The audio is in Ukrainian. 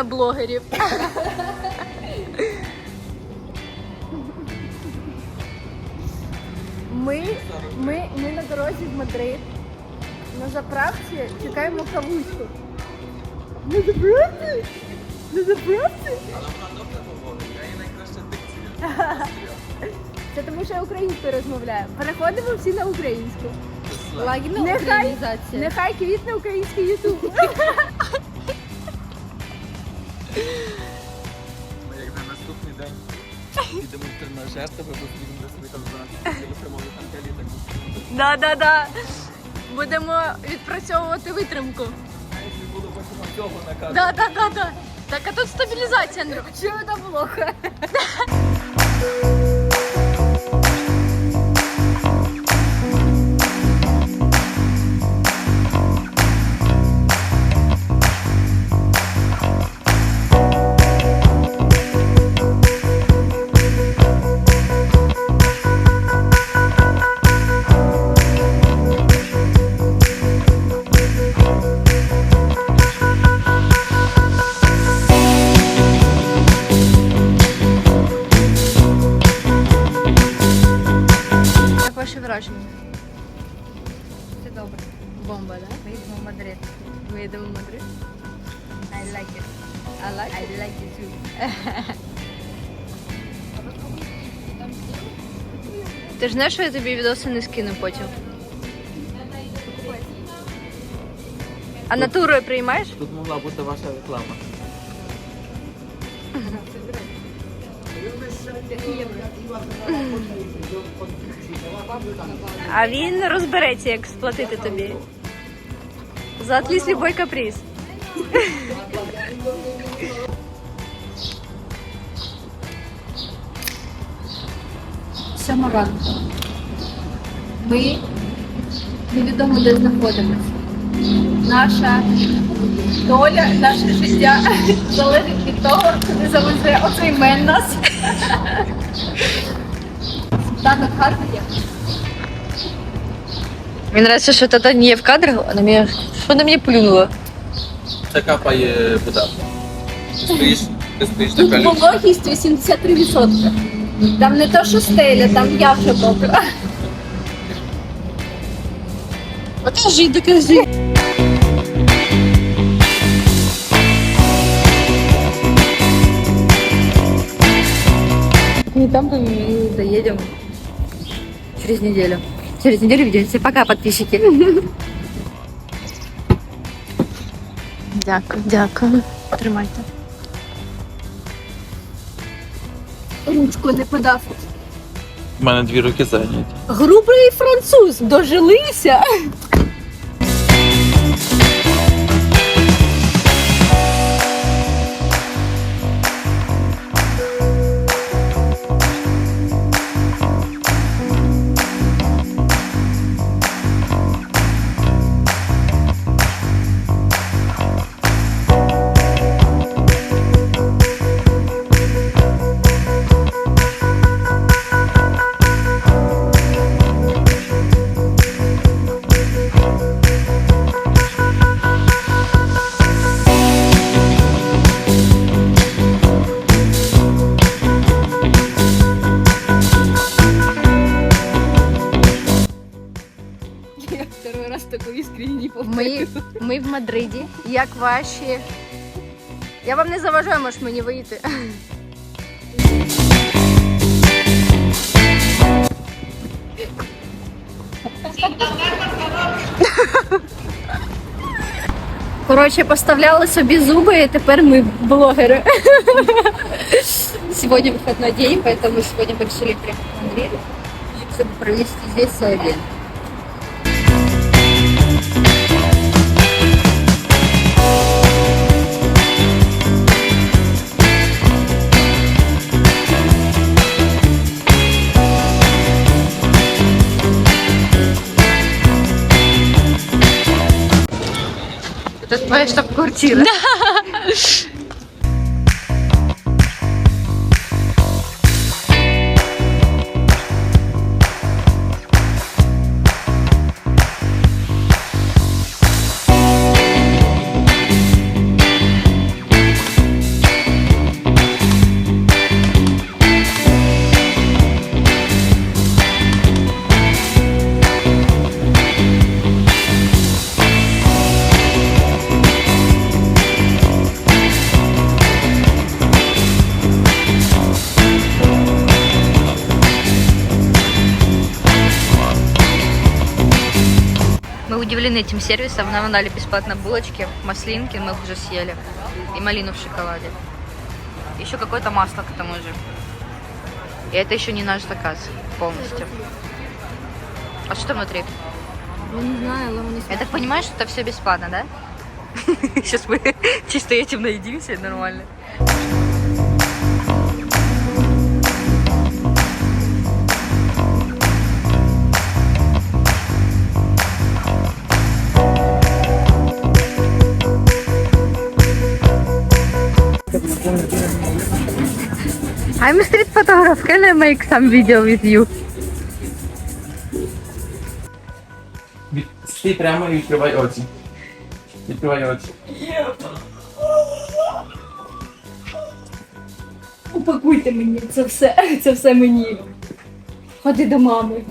на блогерів. Ми, ми, ми на дорозі в Мадрид. На заправці чекаємо кавуську. На заправці? На заправці? Це тому, що я українською розмовляю. Переходимо всі на українську. Лагідна Нехай, українізація. нехай квітне український ютуб. Тренажер, тебе будемо собі там за телефонові там так. Да, да, да. Будемо відпрацьовувати витримку. Буду потім цього наказу. Да, да, да, да. Так, а тут стабілізація, Андрюк. Чого це плохо? Все добре. Бомба, да? Ми їдемо в Мадрид. Ми йдемо в Мадрид. I like it. I like I like it too. Ти ж знаєш, що я тобі відоси не скину потім? А натурою приймаєш? Тут могла бути ваша реклама. А він розбереться, як сплатити тобі. За атліс любой каприз. Сьома ранку. Ми невідомо де знаходимося. Наша доля, наше життя залежить від того, куди завезе оцей мен нас. Світанок гарний є. Мне нравится, что Тата не в кадрах, она меня... Что она мне плюнула? Це капає вода. Ти стоїш, ти стоїш Тут така вологість 83%. Там не то, що стеля, там я вже мокра. Покажи, докажи. Не там мы доедем через неделю. Через неделю увидимся. Пока, подписчики. Дякую, дякую. Тримайте. Ручку не подав. У мене дві руки зайняті. Грубий француз, дожилися. Ми, ми в Мадриді. Як ваші. Я вам не заважаю, можеш мені вийти. Коротше, поставляли собі зуби, і тепер ми блогери. Сегодня выходной день, поэтому сегодня мы решили приехать в Андрей, чтобы провести здесь целый день. Это твоя штаб-квартира. удивлены этим сервисом. Нам дали бесплатно булочки, маслинки, мы их уже съели. И малину в шоколаде. Еще какое-то масло к тому же. И это еще не наш заказ полностью. А что там внутри? Ну, не знаю, але вони Я так понимаю, что это все бесплатно, да? Сейчас мы чисто этим наедимся, нормально. Photographer. Can I make some video with you? Стій прямо і відкривай очі. Відкривай очі. Упакуйте мені це все. Це все мені. Ходи до мами.